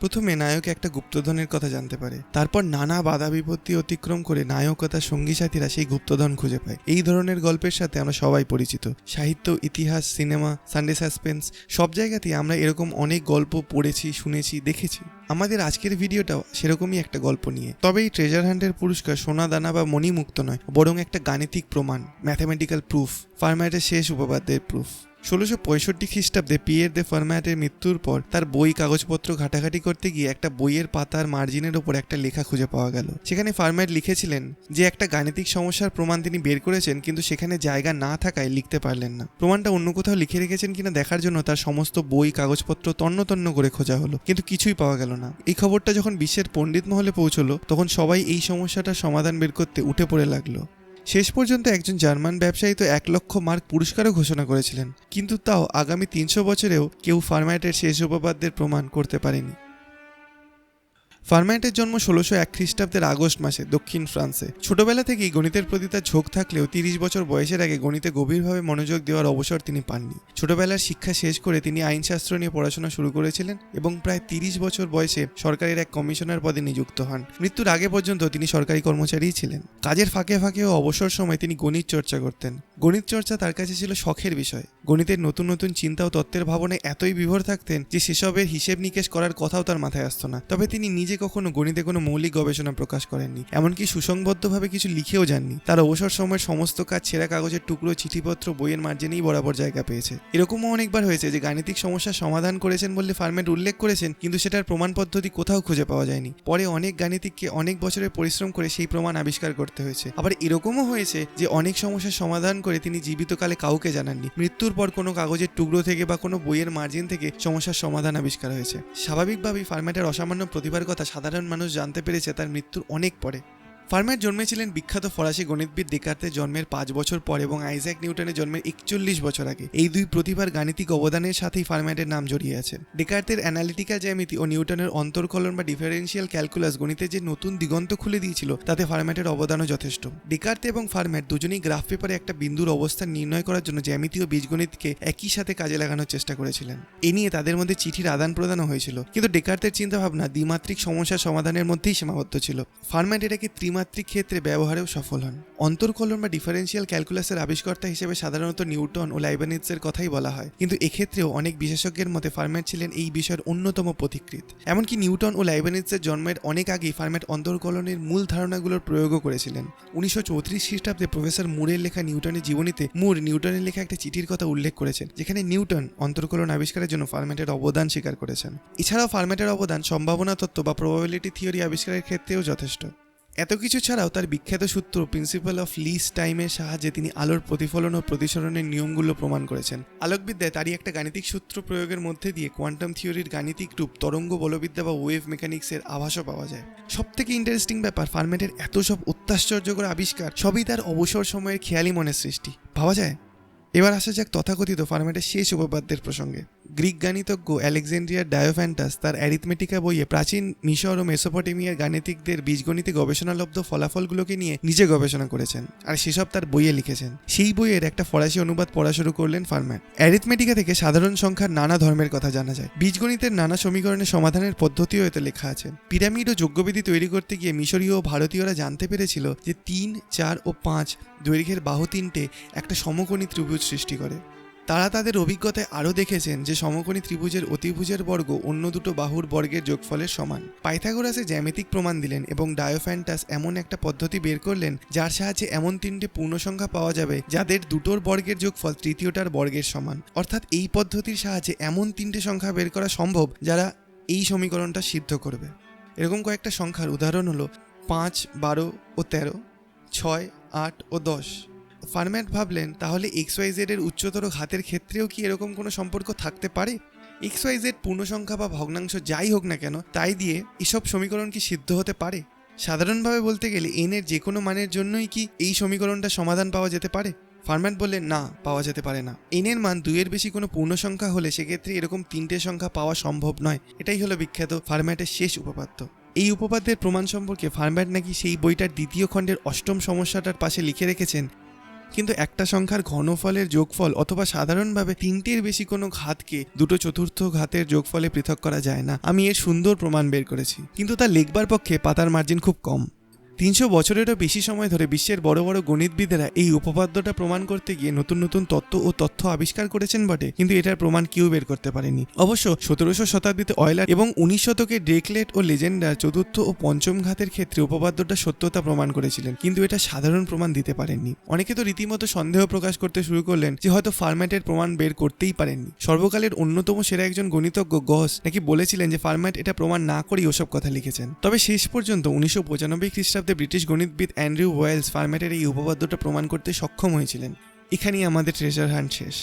প্রথমে নায়ক একটা গুপ্তধনের কথা জানতে পারে। তারপর নানা বাধা বিপত্তি অতিক্রম করে নায়ক ও তার সঙ্গী সাথীরা সেই গুপ্তধন খুঁজে পায়। এই ধরনের গল্পের সাথে আমরা সবাই পরিচিত। সাহিত্য, ইতিহাস, সিনেমা, সানডে সাসপেন্স, সব জায়গাতেই আমরা এরকম অনেক গল্প পড়েছি, শুনেছি, দেখেছি। আমাদের আজকের ভিডিওটাও সেরকমই একটা গল্প নিয়ে। তবে এই ট্রেজার হান্টের পুরস্কার সোনা দানা বা মণিমুক্ত নয়, বরং একটা গাণিতিক প্রমাণ ম্যাথামেটিক্যাল প্রুফ ফার্ম্যাটের শেষ উপপাদ্যের প্রুফ ষোলোশো পঁয়ষট্টি খ্রিস্টাব্দে পিয়ের দে ফার্ম্যাটের মৃত্যুর পর তার বই কাগজপত্র ঘাটাঘাটি করতে গিয়ে একটা বইয়ের পাতার মার্জিনের ওপর একটা লেখা খুঁজে পাওয়া গেল। সেখানে ফার্ম্যাট লিখেছিলেন যে, একটা গাণিতিক সমস্যার প্রমাণ তিনি বের করেছেন, কিন্তু সেখানে জায়গা না থাকায় লিখতে পারলেন না। প্রমাণটা অন্য কোথাও লিখে রেখেছেন কিনা দেখার জন্য তার সমস্ত বই, কাগজপত্র তন্ন তন্ন করে খোঁজা হলো, কিন্তু কিছুই পাওয়া গেল না। এই খবরটা যখন বিশ্বের পণ্ডিত মহলে পৌঁছলো, তখন সবাই এই সমস্যাটার সমাধান বের করতে উঠে পড়ে লাগল। শেষ পর্যন্ত একজন জার্মান ব্যবসায়ী তো এক লক্ষ মার্ক পুরস্কারও ঘোষণা করেছিলেন। কিন্তু তাও আগামী তিনশো বছরেও কেউ ফার্মাইটের শেষ উপপাদ্যের প্রমাণ করতে পারেনি। ফার্ম্যাটের জন্ম ষোলোশো এক খ্রিস্টাব্দের আগস্ট মাসে, দক্ষিণ ফ্রান্সে। ছোটবেলা থেকেই গণিতের প্রতি তার ঝোঁক থাকলেও তিরিশ বছর বয়সের আগে গণিতে গভীরভাবে মনোযোগ দেওয়ার অবসর তিনি পাননি। ছোটবেলার শিক্ষা শেষ করে তিনি আইনশাস্ত্র নিয়ে পড়াশোনা শুরু করেছিলেন এবং প্রায় তিরিশ বছর বয়সে সরকারের এক কমিশনার পদে নিযুক্ত হন। মৃত্যুর আগে পর্যন্ত তিনি সরকারি কর্মচারীই ছিলেন। কাজের ফাঁকে ফাঁকে ও অবসর সময় তিনি গণিত চর্চা করতেন। গণিত চর্চা তার কাছে ছিল শখের বিষয়। গণিতের নতুন নতুন চিন্তা ও তত্ত্বের ভাবনায় এতই বিভোর থাকতেন যে সেসবের হিসেব নিকেশ করার কথাও তার মাথায় আসতো না। তবে তিনি নিজে কখনো গণিতে কোনো মৌলিক গবেষণা প্রকাশ করেননি, এমনকি সুসংবদ্ধভাবে কিছু লিখেও যাননি। তার অবসর সময়ের সমস্ত কাজ ছেঁড়া কাগজের টুকরো, চিঠিপত্র, বইয়ের মার্জিনেই বরাবর জায়গা পেয়েছে। এরকমও অনেকবার হয়েছে যে গাণিতিক সমস্যার সমাধান করেছেন বলে ফার্মেট উল্লেখ করেছেন, কিন্তু সেটার প্রমাণ পদ্ধতি কোথাও খুঁজে পাওয়া যায়নি। পরে অনেক গাণিতিককে অনেক বছরের পরিশ্রম করে সেই প্রমাণ আবিষ্কার করতে হয়েছে। আবার এরকমও হয়েছে যে অনেক সমস্যার সমাধান করে তিনি জীবিতকালে কাউকে জানাননি। মৃত্যুর পর কোনো কাগজের টুকরো থেকে বা কোনো বইয়ের মার্জিন থেকে সমস্যার সমাধান আবিষ্কার হয়েছে। স্বাভাবিকভাবেই ফার্মেটের অসামান্য প্রতিভার কথা সাধারণ মানুষ জানতে পেরেছে তার মৃত্যুর অনেক পরে। ফার্ম্যাট জন্মেছিলেন বিখ্যাত ফরাসি গণিতবিদ ডেকার্তের জন্মের পাঁচ বছর পর এবং আইজ্যাক নিউটনের জন্মের একচল্লিশ বছর আগে। এই দুই প্রতিভার গাণিতিক অবদানের সাথেই ফার্ম্যাটের নাম জড়িয়ে আছে। ডেকার্তের অ্যানালিটিক্যাল জ্যামিতি ও নিউটনের অন্তর্কলন বা ডিফারেন্সিয়াল ক্যালকুলাস গণিতের যে নতুন দিগন্ত খুলে দিয়েছিল, তাতে ফার্ম্যাটের অবদানও যথেষ্ট। ডেকার্তে এবং ফার্ম্যাট দুজনেই গ্রাফ পেপারে একটা বিন্দুর অবস্থান নির্ণয় করার জন্য জ্যামিতি ও বীজগণিতকে একই সাথে কাজে লাগানোর চেষ্টা করেছিলেন। এ নিয়ে তাদের মধ্যে চিঠির আদান প্রদানও হয়েছিল। কিন্তু ডেকার্তের চিন্তাভাবনা দ্বিমাত্রিক সমস্যার সমাধানের মধ্যেই সীমাবদ্ধ ছিল। ফার্ম্যাট এটাকে ত্রিমাত্রিক ক্ষেত্রে ব্যবহারেও সফল হন। অন্তর্কলন বা ডিফারেন্সিয়াল ক্যালকুলাসের আবিষ্কর্তা হিসেবে সাধারণত নিউটন ও লাইবানিজের কথাই বলা হয়। কিন্তু এক্ষেত্রেও অনেক বিশেষজ্ঞের মতে ফার্ম্যাট ছিলেন এই বিষয়ের অন্যতম পথিকৃৎ। এমনকি নিউটন ও লাইবানিজের জন্মের অনেক আগেই ফার্ম্যাট অন্তর্কলনের মূল ধারণাগুলোর প্রয়োগও করেছিলেন। উনিশশো চৌত্রিশ খ্রিস্টাব্দে প্রফেসর মুরের লেখা নিউটনের জীবনীতে মুর নিউটনের লেখা একটা চিঠির কথা উল্লেখ করেছেন, যেখানে নিউটন অন্তর্কলন আবিষ্কারের জন্য ফার্ম্যাটের অবদান স্বীকার করেছেন। এছাড়াও ফার্ম্যাটের অবদান সম্ভাবনা তত্ত্ব বা প্রবাবিলিটি থিওরি আবিষ্কারের ক্ষেত্রেও যথেষ্ট। এত কিছু ছাড়াও তার বিখ্যাত সূত্র প্রিন্সিপাল অফ লিস টাইমের সাহায্যে তিনি আলোর প্রতিফলন ও প্রতিসরণের নিয়মগুলো প্রমাণ করেছেন। আলোকবিদ্যায় তারই একটা গাণিতিক সূত্র প্রয়োগের মধ্যে দিয়ে কোয়ান্টাম থিওরির গাণিতিক রূপ তরঙ্গ বলবিদ্যা বা ওয়েভ মেকানিক্সের আভাসও পাওয়া যায়। সব থেকে ইন্টারেস্টিং ব্যাপার ফার্মেটের এত সব অত্যাশ্চর্যকর আবিষ্কার, সবই তার অবসর সময়ের খেয়ালি মনের সৃষ্টি। ভাবা যায়? এবার আসা যাক তথাকথিত ফার্মেটের শেষ উপপাদ্যের প্রসঙ্গে। গ্রিক গাণিতজ্ঞ অ্যালেকজান্ড্রিয়ার ডায়োফ্যান্টাস তার অ্যারিথমেটিকা বইয়ে প্রাচীন মিশর ও মেসোপটেমিয়ার গাণিতিকদের বীজগণিতে গবেষণালব্ধ ফলাফলগুলোকে নিয়ে নিজে গবেষণা করেছেন আর সেসব তার বইয়ে লিখেছেন। সেই বইয়ের একটা ফরাসি অনুবাদ পড়া শুরু করলেন ফার্ম্যাট অ্যারিথমেটিকা থেকে সাধারণ সংখ্যার নানা ধর্মের কথা জানা যায়। বীজগণিতের নানা সমীকরণের সমাধানের পদ্ধতিও এতে লেখা আছে। পিরামিড ও যজ্ঞবিধি তৈরি করতে গিয়ে মিশরীয় ও ভারতীয়রা জানতে পেরেছিল যে তিন, চার ও পাঁচ দৈর্ঘ্যের বাহু তিনটে একটা সমকোণী ত্রিভুজ সৃষ্টি করে। তারা তাদের অভিজ্ঞতায় আরও দেখেছেন যে সমকোণী ত্রিভুজের অতিভুজের বর্গ অন্য দুটো বাহুর বর্গের যোগফলের সমান। পাইথাগোরাসে জ্যামিতিক প্রমাণ দিলেন এবং ডায়োফ্যান্টাস এমন একটা পদ্ধতি বের করলেন যার সাহায্যে এমন তিনটে পূর্ণ সংখ্যা পাওয়া যাবে যাদের দুটোর বর্গের যোগফল তৃতীয়টার বর্গের সমান। অর্থাৎ এই পদ্ধতির সাহায্যে এমন তিনটে সংখ্যা বের করা সম্ভব যারা এই সমীকরণটা সিদ্ধ করবে। এরকম কয়েকটা সংখ্যার উদাহরণ হলো পাঁচ, বারো ও তেরো, ছয়, আট ও দশ। ফার্ম্যাট ভাবলেন, তাহলে এক্স ওয়াই জেড এর উচ্চতর ঘাতের ক্ষেত্রেও কি এরকম কোনো সম্পর্ক থাকতে পারে? এক্স ওয়াই জেড পূর্ণ সংখ্যা বা ভগ্নাংশ যাই হোক না কেন, তাই দিয়ে এসব সমীকরণ কি সিদ্ধ হতে পারে? সাধারণভাবে বলতে গেলে এন এর যে কোনো মানের জন্যই কি এই সমীকরণটা সমাধান পাওয়া যেতে পারে? ফার্ম্যাট বললেন, না, পাওয়া যেতে পারে না। এন এর মান দুইয়ের বেশি কোনো পূর্ণ সংখ্যা হলে সেক্ষেত্রে এরকম তিনটে সংখ্যা পাওয়া সম্ভব নয়। এটাই হলো বিখ্যাত ফার্ম্যাটের শেষ উপপাদ্য। এই উপপাদ্যের প্রমাণ সম্পর্কে ফার্ম্যাট নাকি সেই বইটার দ্বিতীয় খণ্ডের অষ্টম সমস্যাটার পাশে লিখে রেখেছেন কিন্তু একটা সংখ্যার ঘনফলের যোগফল অথবা সাধারণভাবে তিনটির বেশি কোনো ঘাতকে দুটো চতুর্থ ঘাতের যোগফলে পৃথক করা যায় না। আমি এর সুন্দর প্রমাণ বের করেছি। কিন্তু তা লেখবার পক্ষে পাতার মার্জিন খুব কম। তিনশো বছরেরও বেশি সময় ধরে বিশ্বের বড় বড় গণিতবিদেরা এই উপপাদ্যটা প্রমাণ করতে গিয়ে নতুন নতুন তত্ত্ব ও তথ্য আবিষ্কার করেছেন বটে, কিন্তু এটার প্রমাণ কেউ বের করতে পারেনি। অবশ্য সতেরোশো শতাব্দীতে অয়লার এবং উনিশ শতকে ডেকলেট ও লেজেন্ডার চতুর্থ ও পঞ্চম ঘাতের ক্ষেত্রে উপপাদ্যটা সত্যতা প্রমাণ করেছিলেন, কিন্তু এটা সাধারণ প্রমাণ দিতে পারেননি। অনেকে তো রীতিমতো সন্দেহ প্রকাশ করতে শুরু করলেন যে হয়তো ফার্ম্যাটের প্রমাণ বের করতেই পারেননি। সর্বকালের অন্যতম সেরা একজন গণিতজ্ঞ গস নাকি বলেছিলেন যে ফার্ম্যাট এটা প্রমাণ না করেই ওসব কথা লিখেছেন। তবে শেষ পর্যন্ত উনিশশো পঁচানব্বই খ্রিস্টাব্দে ব্রিটিশ গণিতবিদ অ্যান্ড্রিউ ওয়েলস ফার্মেটের এই উপপাদ্যটা প্রমাণ করতে সক্ষম হয়েছিলেন। এখানেই আমাদের ট্রেজার হান্ট শেষ।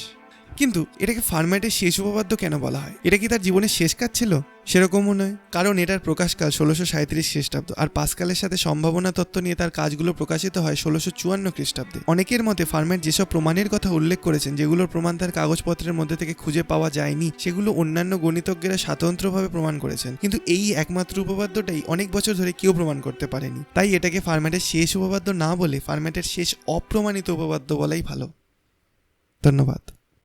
কিন্তু এটাকে ফার্ম্যাটের শেষ উপপাদ্য কেন বলা হয়? এটা কি তার জীবনের শেষ কাজ ছিল? সেরকমও নয়। কারণ এটার প্রকাশকাল ষোলোশো সাঁত্রিশ খ্রিস্টাব্দ, আর পাসকালের সাথে সম্ভাবনা তত্ত্ব নিয়ে তার কাজগুলো প্রকাশিত হয় ষোলোশো চুয়ান্ন খ্রিস্টাব্দে। অনেকের মতে ফার্ম্যাট যেসব প্রমাণের কথা উল্লেখ করেছেন, যেগুলোর প্রমাণ তার কাগজপত্রের মধ্যে থেকে খুঁজে পাওয়া যায়নি, সেগুলো অন্যান্য গণিতজ্ঞেরা স্বতন্ত্রভাবে প্রমাণ করেছেন। কিন্তু এই একমাত্র উপপাদ্যটাই অনেক বছর ধরে কেউ প্রমাণ করতে পারেনি। তাই এটাকে ফার্ম্যাটের শেষ উপপাদ্য না বলে ফার্ম্যাটের শেষ অপ্রমাণিত উপপাদ্য বলাই ভালো। ধন্যবাদ।